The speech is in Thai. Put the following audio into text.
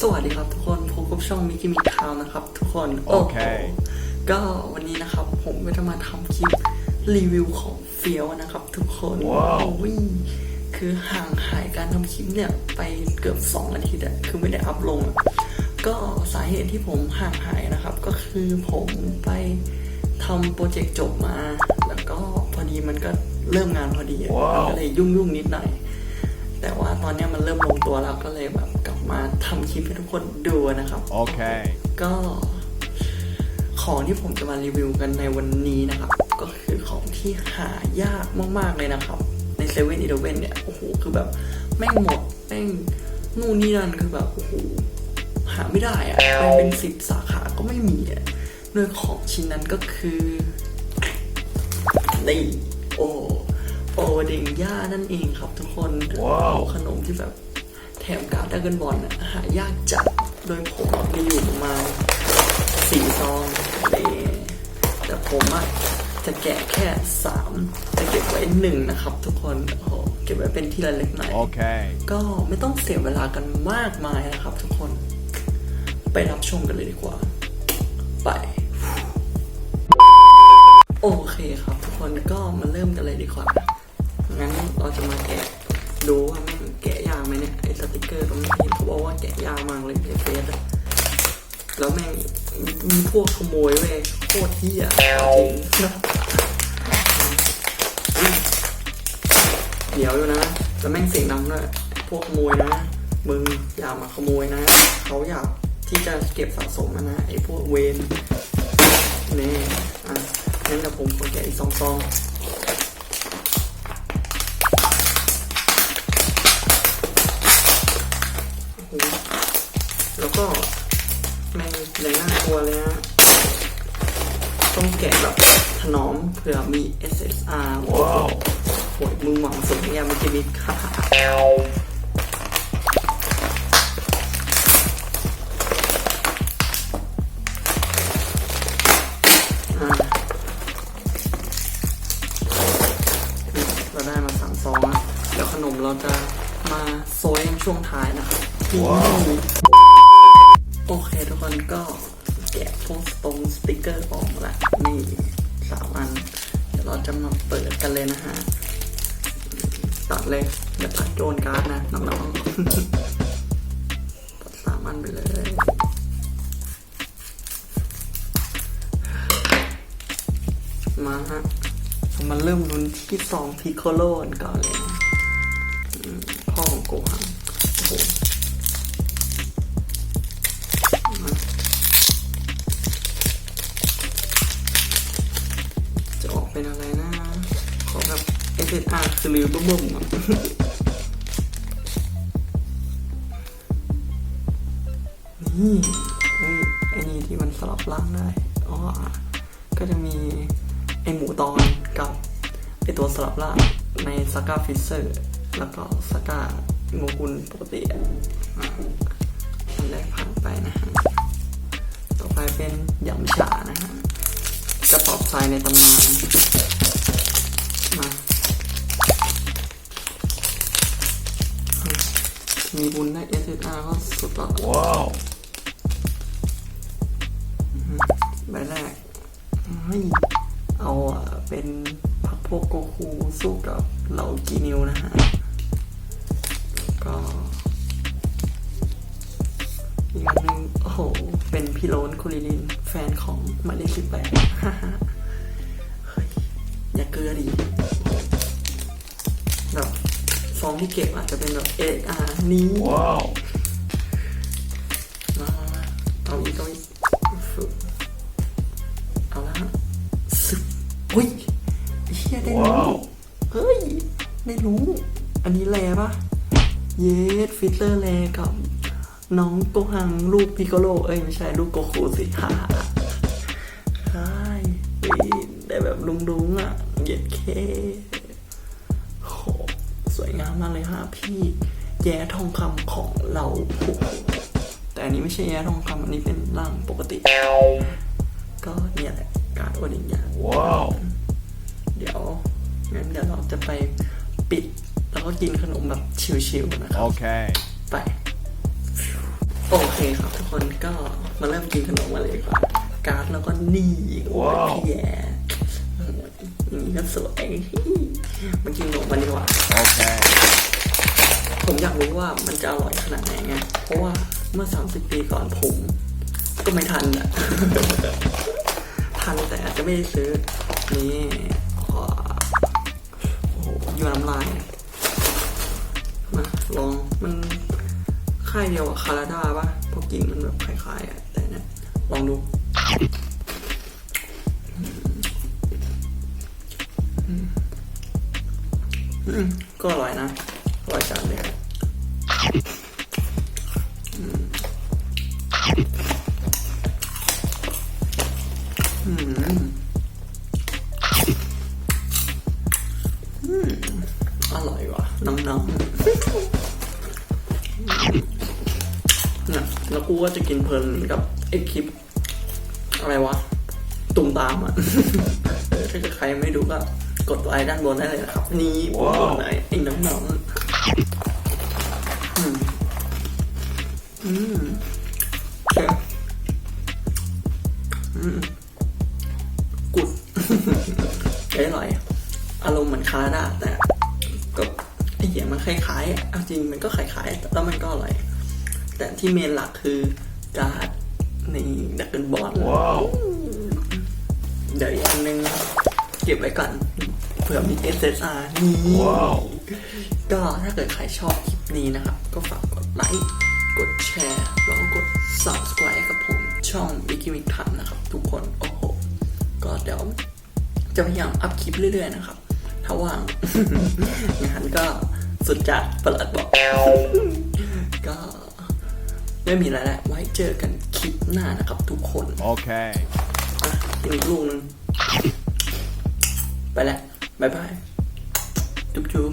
สวัสดีครับทุกคนพบกับช่องมิกิมิคาวนะครับ ทุกคนโอเค ก็วันนี้นะครับ ผมก็จะมาทำคลิปรีวิวของเฟียวนะครับ ทุกคนว้าวโอ้ยคือห่างหายการทำคลิปเนี่ยไปเกือบ2อาทิตย์อะคือไม่ได้อัพลงอะก็สาเหตุที่ผมห่างหายนะครับ ก็คือผมไปทำโปรเจกต์จบมา แล้วก็พอดีมันก็เริ่มงานพอดีอะว้าวก็เลยยุ่งๆนิดหน่อย แต่ว่าตอนเนี้ยมันเริ่มลงตัวแล้วก็เลยแบบกลับมาทำคลิปให้ทุกคนดูนะครับ Okay. ก็ของที่ผมจะมารีวิวกันในวันนี้นะครับ ก็คือของที่หายากมาก ๆ เลยนะครับ ในเซเว่นอีเลเว่นเนี่ย โอ้โห คือแบบแม่งหมดแม่งนู่นนี่นั่นคือแบบ โอ้โห หาไม่ได้อะไปเป็นสิบสาขาก็ไม่มีอะโดยของชิ้นนั้นก็คือนี่โอ โอเดงย่านั่นเองครับทุกคนว้าวขนมที่แบบแถมการ์ดดราก้อนบอลอะหายากจัด โดยผมมีอยู่ประมาณสี่ซองนี่แต่ผมอะจะแกะแค่สามจะเก็บไว้หนึ่งนะครับ ทุกคนโอ้โหเก็บไว้เป็นที่ระลึกหน่อย Okay. ก็ไม่ต้องเสียเวลากันมากมายนะครับ ทุกคน ไปรับชมกันเลยดีกว่า ไปโอเคครับ ทุกคนก็มาเริ่มกันเลยดีกว่า งั้นเราจะมาแกะดูว่าแม่งแกะยากไหมเนี่ยไอ้สติกเกอร์ตรงนี้เขาบอกว่าแกะยากมากเลยในเฟซอะแล้วแม่งมีพวกขโมยเว้ยโคตรเที่ยจริงเดี๋ยวอยู่นะแล้วแม่งเสียงดังด้วยพวกขโมยนะมึงอย่ามาขโมยนะเขาอยากที่จะเก็บสะสมนะไอ้พวกเวนนี่อะงั้นเดี๋ยวผมขอแกะอีกสองซอง โอ้โหแล้วก็แม่งเลยน่ากลัวเลยนะต้องแกะแบบถนอมเผื่อมี SSR ว้าวโหยมึงหวังสุดเนี่ยมันจะมีค่าอ่าเราได้มาสามซองแล้วเดี๋ยวขนมเราจะมาโซยในช่วงท้ายนะครับ ที่ว้าวนี่โอเคทุกคนก็แกะพวกตรงสติกเกอร์ออกละนี่สามอัน เดี๋ยวเราจะมาเปิดกันเลยนะฮะตัดเลยอย่าตัดโดนการ์ดนะน้องๆตัดสามอันไปเลยมาฮะมาเริ่มลุ้นที่สองพิโคโลนก่อนเลย ลือบึ้มๆอะนี่เฮ้ไอ้นี่ที่มันสลับร่างได้ อ๋อ ก็จะมีไอหมูตอนกับไอตัวสลับร่างในสก้าฟิเซอร์ แล้วก็สก้าโงกุลปกติอะอันแรกผ่านไปนะฮะ ต่อไปเป็นยำฉานะฮะกระสอบทรายในตำนานมา มีบุญได้ SSR ก็สุดแล้ว Wow. ใบแรกไม่เอาอะเป็นพักพวกโกคูสู้กับเหล่ากีนิวนะฮะ ก็อีกอันหนึ่งโอ้โห เป็นพี่โรนคุริลิน แฟนของหมายเลขสิบแปดฮ่าฮ่าเฮ้ยอย่าเกลือดิแบบ ฟองที่เก็บอาจจะเป็นแบบเออานี้ Wow. มามามาเอาอีกเอาอีกฝึกเอาละฮะสึบอุ้ยไอ้เฮียได้รู้ว้าวเฮ้ยได้รู้ อันนี้แลปะเยสฟิลเตอร์แลกับน้องโกหังลูกพิโกโลเอ้ยไม่ใช่ลูกโกคูสิฮ่าใช่เฮ้ยได้แบบลุงๆอะเย็ดเคโห สวยงามมากเลยฮะพี่แย้ทองคำของเราโอ้โหแต่อันนี้ไม่ใช่แย้ทองคำอันนี้เป็นร่างปกติ ก็เนี่ยแหละการดโอดินยา Wow. เดี๋ยวงั้นเดี๋ยวเราจะไปปิด แล้วก็กินขนมแบบชิวๆนะครับ Okay. ไป โอเคเคครับทุกคนก็มาเริ่มกินขนมมาเลยดีกว่าการ์ดแล้วก็นี่โอ้ยพี่แย่โอ้ย อย่างนี้ก็สวยมากินขนมมันดีกว่า Okay. ผมอยากรู้ว่ามันจะอร่อยขนาดไหนไง เพราะว่าเมื่อ 30 ปีก่อนผม ก็ไม่ทันอะ ทันแต่อาจจะไม่ได้ซื้อ นี่ว้าวโอ้โหยูน้ำลายมาลองมันค่ายเดียวกับคาราดาปะเพราะกลิ่นมันแบบคล้ายๆอะแต่เนี่ยลองดู ก็อร่อยนะอร่อยจังเลยอืมอืมอร่อยว่ะน้องๆนะแล้วกูก็จะกินเพลินกับไอ้คลิป อะไรวะ ตุ่มตามอะถ้าใครไม่ดูก็ กดไลค์ด้านบนได้เลยนะครับ นี่บนบนไหนไอ้น้องๆอืมอืมเออืมกุดอร่อย อารมณ์เหมือนคาราดาแต่ก็ไอเหี้ยมันคล้ายๆเอาจริงมันก็คล้ายๆแต่แล้วมันก็อร่อย แต่ที่เมนหลักคือการ์ดในดักเกิลบอลเดี๋ยวอีกอันนึงเก็บไว้ก่อน เผื่อมี SSR นี่ว้าวก็ถ้าเกิดใครชอบคลิปนี้นะครับ ก็ฝากกดไลค์ กดแชร์ แล้วก็กด subscribe กับผม ช่องวิกิมิทันนะครับ ทุกคน โอ้โห ก็เดี๋ยวจะพยายามอัพคลิปเรื่อยๆนะครับ ถ้าว่างงานก็สุดจัดประหลัดบอก ก็ไม่มีอะไรแล้วไว้เจอกันคลิปหน้านะครับทุกคน Okay. อะกินอีกลูกหนึง ไปแล้ว บายบายจุ๊บจุ๊บ